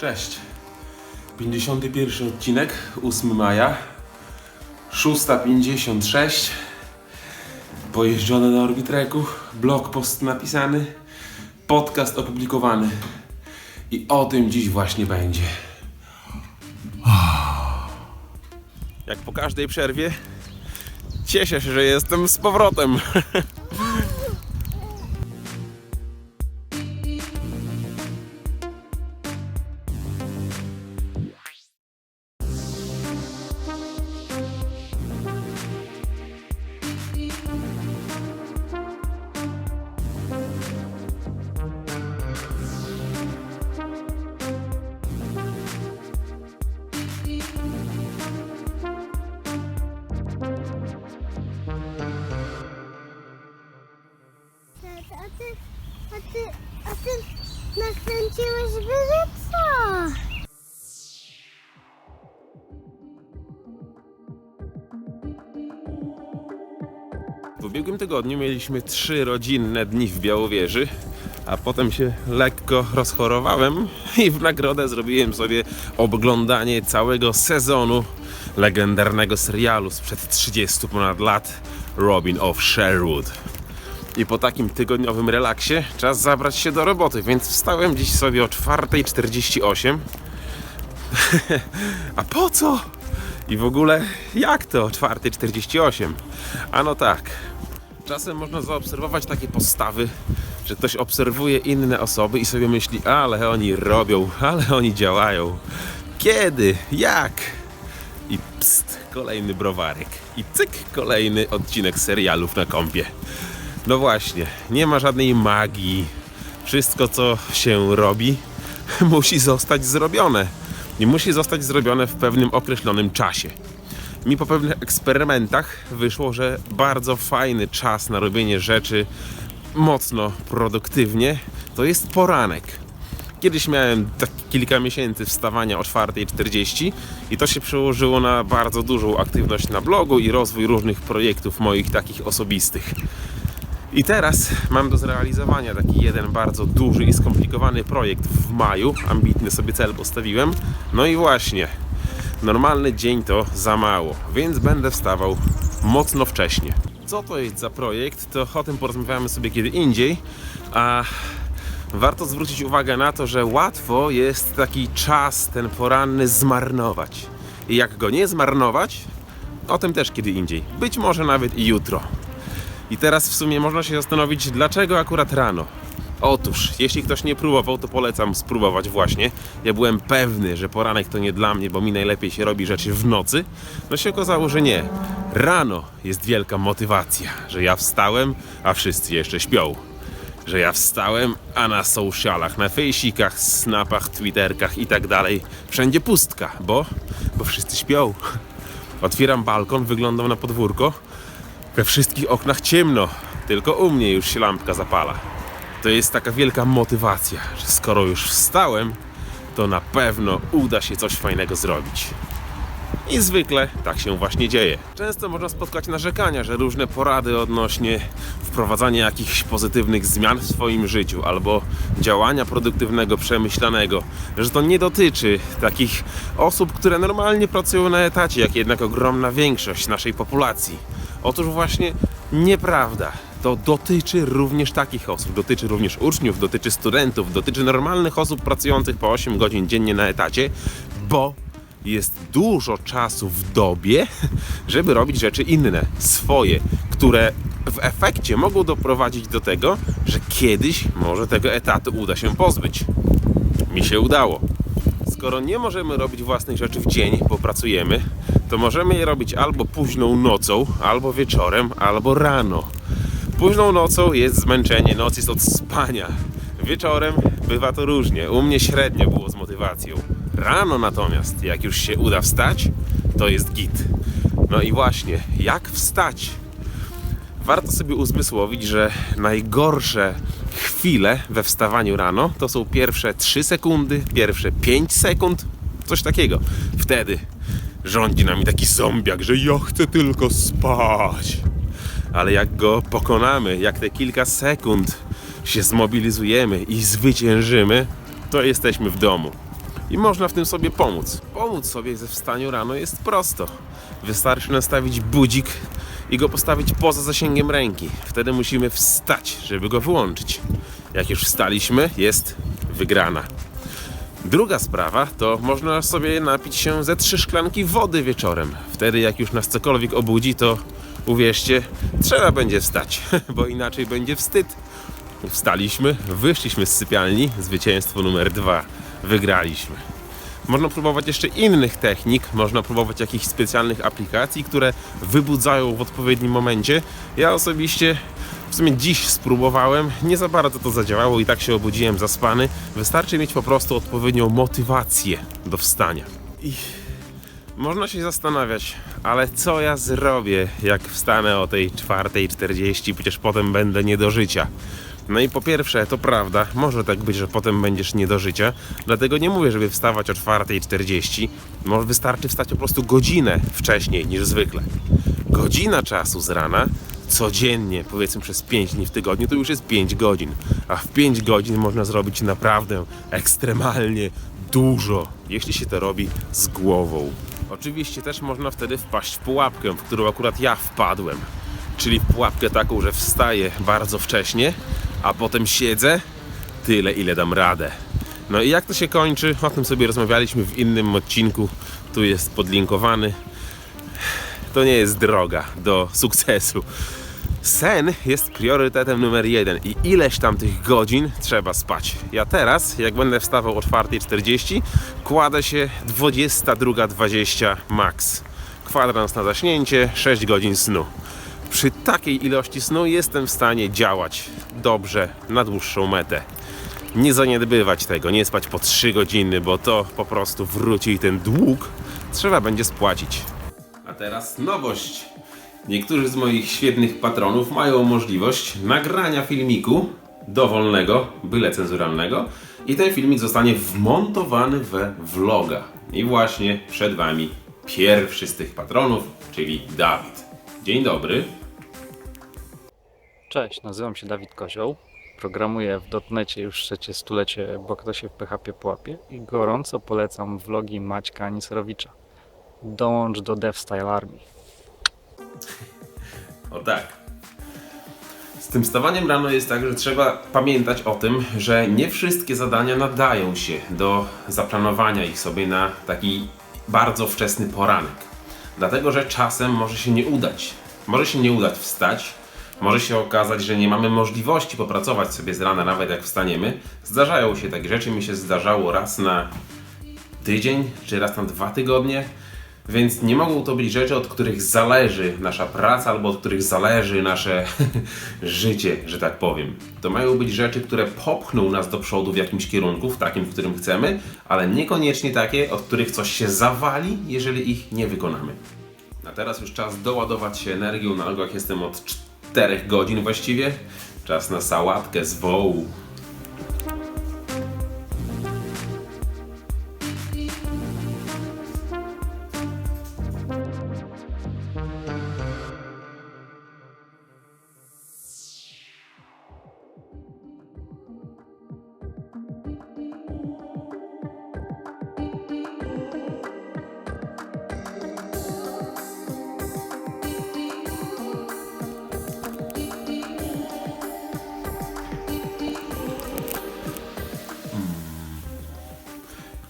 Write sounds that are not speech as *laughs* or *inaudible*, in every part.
Cześć. 51 odcinek, 8 maja. 6.56. Pojeżdżone na Orbitreku. Blog post napisany. Podcast opublikowany. I o tym dziś właśnie będzie. Jak po każdej przerwie, cieszę się, że jestem z powrotem. *laughs* nakręciłeś byle co? W ubiegłym tygodniu mieliśmy trzy rodzinne dni w Białowieży, a potem się lekko rozchorowałem i w nagrodę zrobiłem sobie oglądanie całego sezonu legendarnego serialu sprzed 30 ponad lat Robin of Sherwood. I po takim tygodniowym relaksie czas zabrać się do roboty, więc wstałem dziś sobie o 4.48. *laughs* A po co? I w ogóle jak to 4.48? Ano tak. Czasem można zaobserwować takie postawy, że ktoś obserwuje inne osoby i sobie myśli, ale oni robią, ale oni działają. Kiedy? Jak? I pst, kolejny browarek. I cyk, kolejny odcinek serialów na kąpie. No właśnie, nie ma żadnej magii. Wszystko, co się robi, *laughs* musi zostać zrobione. I musi zostać zrobione w pewnym określonym czasie. Mi po pewnych eksperymentach wyszło, że bardzo fajny czas na robienie rzeczy mocno produktywnie to jest poranek. Kiedyś miałem tak kilka miesięcy wstawania o 4.40 i to się przełożyło na bardzo dużą aktywność na blogu i rozwój różnych projektów moich takich osobistych. I teraz mam do zrealizowania taki jeden bardzo duży i skomplikowany projekt w maju. Ambitny sobie cel postawiłem. No i właśnie, normalny dzień to za mało, więc będę wstawał mocno wcześnie. Co to jest za projekt, to o tym porozmawiamy sobie kiedy indziej. A warto zwrócić uwagę na to, że łatwo jest taki czas ten poranny zmarnować. I jak go nie zmarnować, o tym też kiedy indziej. Być może nawet i jutro. I teraz w sumie można się zastanowić, dlaczego akurat rano. Otóż, jeśli ktoś nie próbował, to polecam spróbować właśnie. Ja byłem pewny, że poranek to nie dla mnie, bo mi najlepiej się robi rzeczy w nocy. No się okazało, że nie. Rano jest wielka motywacja, że ja wstałem, a wszyscy jeszcze śpią. Że ja wstałem, a na socialach, na fejsikach, snapach, twitterkach i tak dalej wszędzie pustka, bo, bo wszyscy śpią. Otwieram balkon, wyglądam na podwórko, we wszystkich oknach ciemno, tylko u mnie już się lampka zapala. To jest taka wielka motywacja, że skoro już wstałem, to na pewno uda się coś fajnego zrobić. I zwykle tak się właśnie dzieje. Często można spotkać narzekania, że różne porady odnośnie wprowadzania jakichś pozytywnych zmian w swoim życiu albo działania produktywnego, przemyślanego, że to nie dotyczy takich osób, które normalnie pracują na etacie, jak jednak ogromna większość naszej populacji. Otóż właśnie nieprawda. To dotyczy również takich osób, dotyczy również uczniów, dotyczy studentów, dotyczy normalnych osób pracujących po 8 godzin dziennie na etacie, bo jest dużo czasu w dobie, *laughs* żeby robić rzeczy inne, swoje, które w efekcie mogą doprowadzić do tego, że kiedyś może tego etatu uda się pozbyć. Mi się udało. Skoro nie możemy robić własnych rzeczy w dzień, bo pracujemy, to możemy je robić albo późną nocą, albo wieczorem, albo rano. Późną nocą jest zmęczenie, noc jest od spania. Wieczorem bywa to różnie. U mnie średnio było z motywacją. Rano natomiast, jak już się uda wstać, to jest git. No i właśnie, jak wstać? Warto sobie uzmysłowić, że najgorsze chwile we wstawaniu rano to są pierwsze 3 sekundy, pierwsze 5 sekund, coś takiego. Wtedy rządzi nami taki zombiak, że ja chcę tylko spać. Ale jak go pokonamy, jak te kilka sekund się zmobilizujemy i zwyciężymy, to jesteśmy w domu. i można w tym sobie pomóc. Pomóc sobie ze wstaniu rano jest prosto. Wystarczy nastawić budzik i go postawić poza zasięgiem ręki. Wtedy musimy wstać, żeby go wyłączyć. Jak już wstaliśmy, jest wygrana. Druga sprawa to można sobie napić się ze trzy szklanki wody wieczorem. Wtedy jak już nas cokolwiek obudzi, to uwierzcie, trzeba będzie wstać, *laughs* bo inaczej będzie wstyd. Wstaliśmy, wyszliśmy z sypialni, zwycięstwo numer dwa, wygraliśmy. Można próbować jeszcze innych technik, można próbować jakichś specjalnych aplikacji, które wybudzają w odpowiednim momencie. Ja osobiście w sumie dziś spróbowałem, nie za bardzo to zadziałało i tak się obudziłem zaspany. Wystarczy mieć po prostu odpowiednią motywację do wstania. I można się zastanawiać, ale co ja zrobię, jak wstanę o tej 4.40, przecież potem będę nie do życia. No i po pierwsze, to prawda, może tak być, że potem będziesz nie do życia, dlatego nie mówię, żeby wstawać o 4.40, może wystarczy wstać po prostu godzinę wcześniej niż zwykle. Godzina czasu z rana codziennie, powiedzmy przez 5 dni w tygodniu, to już jest 5 godzin. A w 5 godzin można zrobić naprawdę ekstremalnie dużo, jeśli się to robi z głową. Oczywiście też można wtedy wpaść w pułapkę, w którą akurat ja wpadłem. Czyli w pułapkę taką, że wstaję bardzo wcześnie, a potem siedzę tyle, ile dam radę. No i jak to się kończy? O tym sobie rozmawialiśmy w innym odcinku. Tu jest podlinkowany to nie jest droga do sukcesu. Sen jest priorytetem numer jeden i ileś tam tych godzin trzeba spać. Ja teraz, jak będę wstawał o 4.40, kładę się 22.20 max. Kwadrans na zaśnięcie, 6 godzin snu. Przy takiej ilości snu jestem w stanie działać dobrze na dłuższą metę. Nie zaniedbywać tego, nie spać po 3 godziny, bo to po prostu wróci i ten dług trzeba będzie spłacić. A teraz nowość. Niektórzy z moich świetnych patronów mają możliwość nagrania filmiku dowolnego, byle cenzuralnego i ten filmik zostanie wmontowany we vloga. I właśnie przed Wami pierwszy z tych patronów, czyli Dawid. Dzień dobry. Cześć, nazywam się Dawid Kozioł. Programuję w dotnecie już trzecie stulecie, bo kto się w PHP połapie i gorąco polecam vlogi Maćka Aniserowicza. Dołącz do DevStyle Army. *laughs* O tak. Z tym stawaniem rano jest tak, że trzeba pamiętać o tym, że nie wszystkie zadania nadają się do zaplanowania ich sobie na taki bardzo wczesny poranek. Dlatego, że czasem może się nie udać. Może się nie udać wstać, może się okazać, że nie mamy możliwości popracować sobie z rana, nawet jak wstaniemy. Zdarzają się takie rzeczy, mi się zdarzało raz na tydzień, czy raz na dwa tygodnie. Więc nie mogą to być rzeczy, od których zależy nasza praca albo od których zależy nasze *laughs* życie, że tak powiem. To mają być rzeczy, które popchną nas do przodu w jakimś kierunku, w takim, w którym chcemy, ale niekoniecznie takie, od których coś się zawali, jeżeli ich nie wykonamy. A teraz już czas doładować się energią na nogach. Jestem od 4 godzin właściwie. Czas na sałatkę z wołu.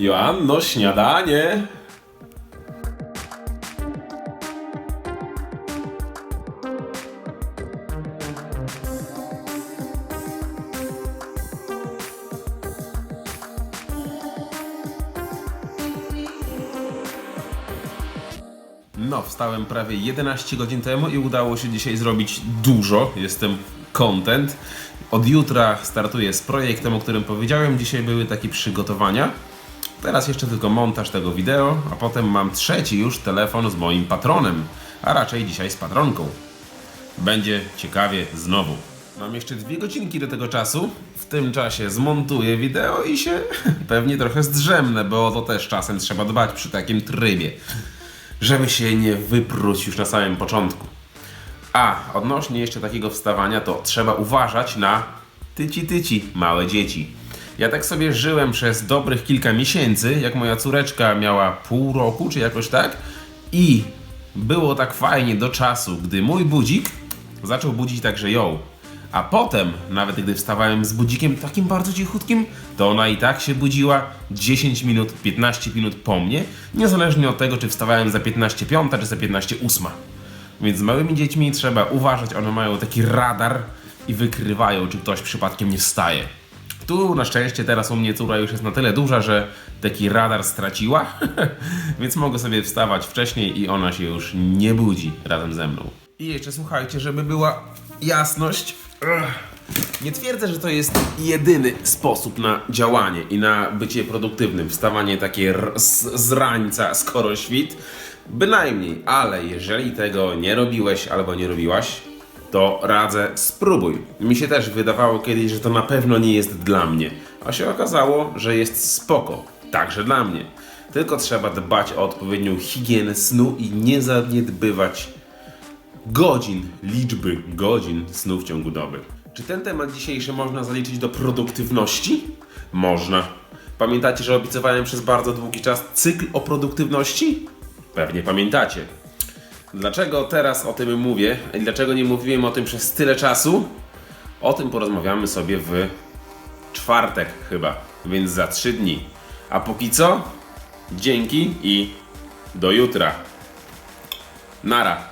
Joanno, śniadanie! No, wstałem prawie 11 godzin temu i udało się dzisiaj zrobić dużo. Jestem content. Od jutra startuję z projektem, o którym powiedziałem. Dzisiaj były takie przygotowania. Teraz jeszcze tylko montaż tego wideo, a potem mam trzeci już telefon z moim patronem, a raczej dzisiaj z patronką. Będzie ciekawie znowu. Mam jeszcze dwie godzinki do tego czasu. W tym czasie zmontuję wideo i się *laughs* pewnie trochę zdrzemnę, bo to też czasem trzeba dbać przy takim trybie. Żeby się nie wypróć już na samym początku. A odnośnie jeszcze takiego wstawania, to trzeba uważać na tyci tyci, małe dzieci. Ja tak sobie żyłem przez dobrych kilka miesięcy, jak moja córeczka miała pół roku, czy jakoś tak. I było tak fajnie do czasu, gdy mój budzik zaczął budzić także ją. A potem, nawet gdy wstawałem z budzikiem takim bardzo cichutkim, to ona i tak się budziła 10 minut, 15 minut po mnie, niezależnie od tego, czy wstawałem za 15 piąta, czy za 15 ósma. Więc z małymi dziećmi trzeba uważać, one mają taki radar i wykrywają, czy ktoś przypadkiem nie wstaje. Tu na szczęście teraz u mnie córa już jest na tyle duża, że taki radar straciła, *laughs* więc mogę sobie wstawać wcześniej i ona się już nie budzi razem ze mną. I jeszcze słuchajcie, żeby była jasność. Nie twierdzę, że to jest jedyny sposób na działanie i na bycie produktywnym. Wstawanie takie z, z rańca, skoro świt. Bynajmniej, ale jeżeli tego nie robiłeś albo nie robiłaś, to radzę spróbuj. Mi się też wydawało kiedyś, że to na pewno nie jest dla mnie, a się okazało, że jest spoko, także dla mnie. Tylko trzeba dbać o odpowiednią higienę snu i nie zaniedbywać godzin, liczby godzin snu w ciągu doby. Czy ten temat dzisiejszy można zaliczyć do produktywności? Można. Pamiętacie, że obiecywałem przez bardzo długi czas cykl o produktywności? Pewnie pamiętacie. Dlaczego teraz o tym mówię i dlaczego nie mówiłem o tym przez tyle czasu? O tym porozmawiamy sobie w czwartek chyba, więc za trzy dni. A póki co, dzięki i do jutra. Nara.